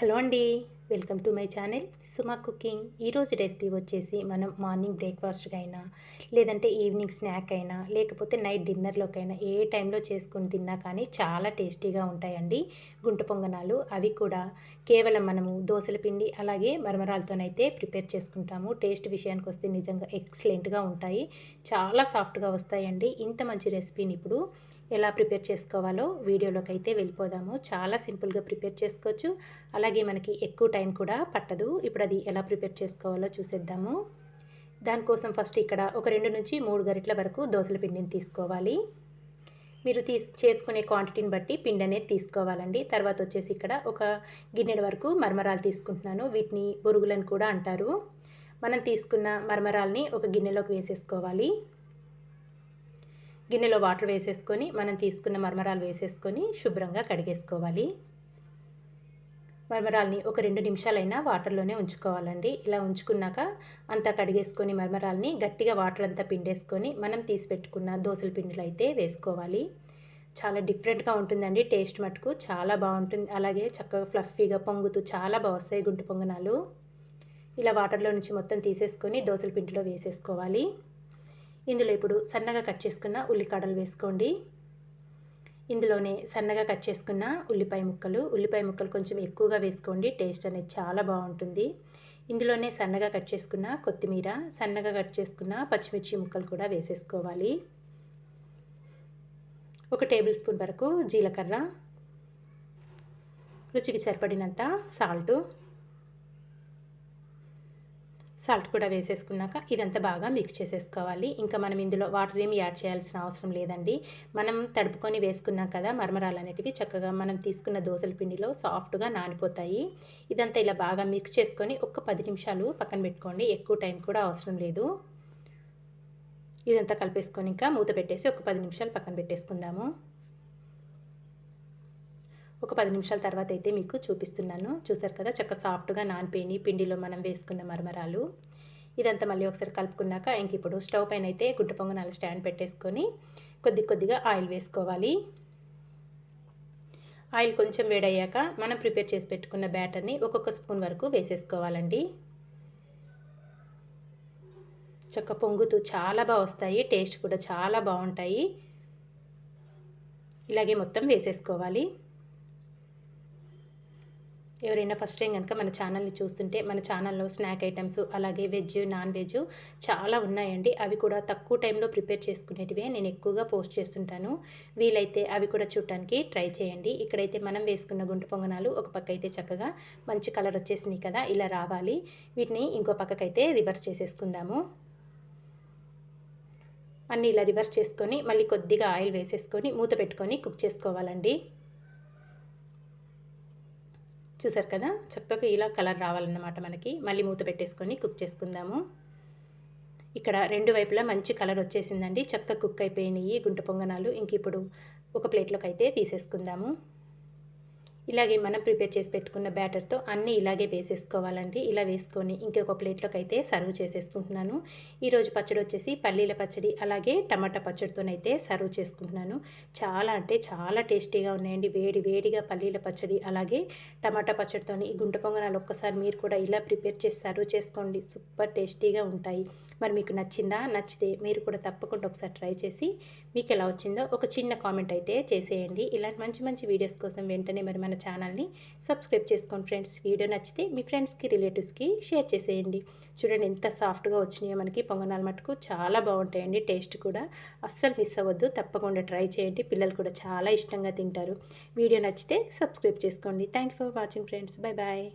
Hello అండి welcome to my channel Suma cooking. ఈరోజు recipe వచ్చేసి మనం మార్నింగ్ బ్రేక్ఫాస్ట్కి అయినా లేదంటే ఈవినింగ్ స్నాక్ అయినా లేకపోతే నైట్ డిన్నర్లోకైనా ఏ టైంలో చేసుకొని తిన్నా కానీ చాలా టేస్టీగా ఉంటాయండి గుంట పొంగనాలు. అవి కూడా కేవలం మనము దోశల పిండి అలాగే మరమరాలతోనైతే ప్రిపేర్ చేసుకుంటాము. టేస్ట్ విషయానికి వస్తే నిజంగా ఎక్సలెంట్గా ఉంటాయి. చాలా సాఫ్ట్గా వస్తాయండి. ఇంత మంచి రెసిపీని ఇప్పుడు ఎలా ప్రిపేర్ చేసుకోవాలో వీడియోలోకి అయితే వెళ్ళిపోదాము. చాలా సింపుల్గా ప్రిపేర్ చేసుకోవచ్చు. అలాగే మనకి ఎక్కువ టైం కూడా పట్టదు. ఇప్పుడు అది ఎలా ప్రిపేర్ చేసుకోవాలో చూసేద్దాము. దానికోసం ఫస్ట్ ఇక్కడ ఒక రెండు నుంచి మూడు గరిటల వరకు దోశల పిండిని తీసుకోవాలి. మీరు తీస్ చేసుకునే క్వాంటిటీని బట్టి పిండి అనేది తీసుకోవాలండి. తర్వాత వచ్చేసి ఇక్కడ ఒక గిన్నెడ వరకు మరమరాలు తీసుకుంటున్నాను. వీటిని బొరుగులను కూడా అంటారు. మనం తీసుకున్న మరమరాల్ని ఒక గిన్నెలోకి వేసేసుకోవాలి. గిన్నెలో వాటర్ వేసేసుకొని మనం తీసుకున్న మరమరాలు వేసేసుకొని శుభ్రంగా కడిగేసుకోవాలి. మరమరాల్ని ఒక రెండు నిమిషాలైనా వాటర్లోనే ఉంచుకోవాలండి. ఇలా ఉంచుకున్నాక అంతా కడిగేసుకొని మరమరాల్ని గట్టిగా వాటర్ అంతా పిండేసుకొని మనం తీసి పెట్టుకున్న దోశల పిండిలో అయితే వేసుకోవాలి. చాలా డిఫరెంట్గా ఉంటుందండి టేస్ట్ మటుకు. చాలా బాగుంటుంది. అలాగే చక్కగా ఫ్లఫీగా పొంగుతూ చాలా బాగుస్తాయి గుంటు పొంగనాలు. ఇలా వాటర్లో నుంచి మొత్తం తీసేసుకొని దోశల పిండిలో వేసేసుకోవాలి. ఇందులో ఇప్పుడు సన్నగా కట్ చేసుకున్న ఉల్లికాడలు వేసుకోండి. ఇందులోనే సన్నగా కట్ చేసుకున్న ఉల్లిపాయ ముక్కలు ఉల్లిపాయ ముక్కలు కొంచెం ఎక్కువగా వేసుకోండి టేస్ట్ అనేది చాలా బాగుంటుంది. ఇందులోనే సన్నగా కట్ చేసుకున్న కొత్తిమీర సన్నగా కట్ చేసుకున్న పచ్చిమిర్చి ముక్కలు కూడా వేసేసుకోవాలి. ఒక టేబుల్ స్పూన్ వరకు జీలకర్ర రుచికి సరిపడినంత సాల్టు సాల్ట్ కూడా వేసేసుకున్నాక ఇదంతా బాగా మిక్స్ చేసేసుకోవాలి. ఇంకా మనం ఇందులో వాటర్ ఏమి యాడ్ చేయాల్సిన అవసరం లేదండి. మనం తడుపుకొని వేసుకున్నాం కదా మరమరాలు అనేటివి చక్కగా మనం తీసుకున్న దోశల పిండిలో సాఫ్ట్గా నానిపోతాయి. ఇదంతా ఇలా బాగా మిక్స్ చేసుకొని ఒక్క పది నిమిషాలు పక్కన పెట్టుకోండి. ఎక్కువ టైం కూడా అవసరం లేదు. ఇదంతా కలిపేసుకొని ఇంకా మూత పెట్టేసి ఒక పది నిమిషాలు పక్కన పెట్టేసుకుందాము. ఒక పది నిమిషాల తర్వాత అయితే మీకు చూపిస్తున్నాను. చూసారు కదా చక్క సాఫ్ట్గా నానిపోయి పిండిలో మనం వేసుకున్న మరమరాలు. ఇదంతా మళ్ళీ ఒకసారి కలుపుకున్నాక ఇంక ఇప్పుడు స్టవ్ పైన అయితే గుంట పొంగనాలు స్టాండ్ పెట్టేసుకొని కొద్ది కొద్దిగా ఆయిల్ వేసుకోవాలి. ఆయిల్ కొంచెం వేడయ్యాక మనం ప్రిపేర్ చేసి పెట్టుకున్న బ్యాటర్ని ఒక్కొక్క స్పూన్ వరకు వేసేసుకోవాలండి. చక్క పొంగుతూ చాలా బాగా వస్తాయి టేస్ట్ కూడా చాలా బాగుంటాయి. ఇలాగే మొత్తం వేసేసుకోవాలి. ఎవరైనా ఫస్ట్ టైం కనుక మన ఛానల్ని చూస్తుంటే మన ఛానల్లో స్నాక్ ఐటమ్స్ అలాగే వెజ్ నాన్ వెజ్ చాలా ఉన్నాయండి. అవి కూడా తక్కువ టైంలో ప్రిపేర్ చేసుకునేటివే. నేను ఎక్కువగా పోస్ట్ చేస్తుంటాను. వీలైతే అవి కూడా చూడటానికి ట్రై చేయండి. ఇక్కడైతే మనం వేసుకున్న గుంట పొంగనాలు ఒక పక్క అయితే చక్కగా మంచి కలర్ వచ్చేసినాయి కదా ఇలా రావాలి. వీటిని ఇంకో పక్కకైతే రివర్స్ చేసేసుకుందాము. అన్నీ ఇలా రివర్స్ చేసుకొని మళ్ళీ కొద్దిగా ఆయిల్ వేసేసుకొని మూత పెట్టుకొని కుక్ చేసుకోవాలండి. చూసారు కదా? చక్కగా ఇలా కలర్ రావాలన్నమాట మనకి. మళ్ళీ మూత పెట్టేసుకొని కుక్ చేసుకుందాము. ఇక్కడ రెండు వైపులా మంచి కలర్ వచ్చేసిందండి. చక్క కుక్ అయిపోయినాయి గుంట పొంగనాలు. ఇంక ఇప్పుడు ఒక ప్లేట్లోకి అయితే తీసేసుకుందాము. ఇలాగే మనం ప్రిపేర్ చేసి పెట్టుకున్న బ్యాటర్తో అన్నీ ఇలాగే వేసేసుకోవాలండి. ఇలా వేసుకొని ఇంకొక ప్లేట్లోకి అయితే సర్వ్ చేసేసుకుంటున్నాను. ఈరోజు పచ్చడి వచ్చేసి పల్లీల పచ్చడి అలాగే టమాటా పచ్చడితోనైతే సర్వ్ చేసుకుంటున్నాను. చాలా అంటే చాలా టేస్టీగా ఉన్నాయండి. వేడి వేడిగా పల్లీల పచ్చడి అలాగే టమాటా పచ్చడితో ఈ గుంట పొంగనాలు ఒక్కసారి మీరు కూడా ఇలా ప్రిపేర్ చేసి సర్వ్ చేసుకోండి. సూపర్ టేస్టీగా ఉంటాయి. మరి మీకు నచ్చిందా? నచ్చితే మీరు కూడా తప్పకుండా ఒకసారి ట్రై చేసి మీకు ఎలా వచ్చిందో ఒక చిన్న కామెంట్ అయితే చేసేయండి. ఇలాంటి మంచి మంచి వీడియోస్ కోసం వెంటనే మరి మన మన ఛానల్ని సబ్స్క్రైబ్ చేసుకోండి ఫ్రెండ్స్. వీడియో నచ్చితే మీ ఫ్రెండ్స్కి రిలేటివ్స్కి షేర్ చేసేయండి. చూడండి ఎంత సాఫ్ట్గా వచ్చినాయో మనకి పొంగనాలు మటుకు చాలా బాగుంటాయండి టేస్ట్ కూడా. అస్సలు మిస్ అవ్వద్దు తప్పకుండా ట్రై చేయండి. పిల్లలు కూడా చాలా ఇష్టంగా తింటారు. వీడియో నచ్చితే సబ్స్క్రైబ్ చేసుకోండి. Thank for watching friends. Bye bye.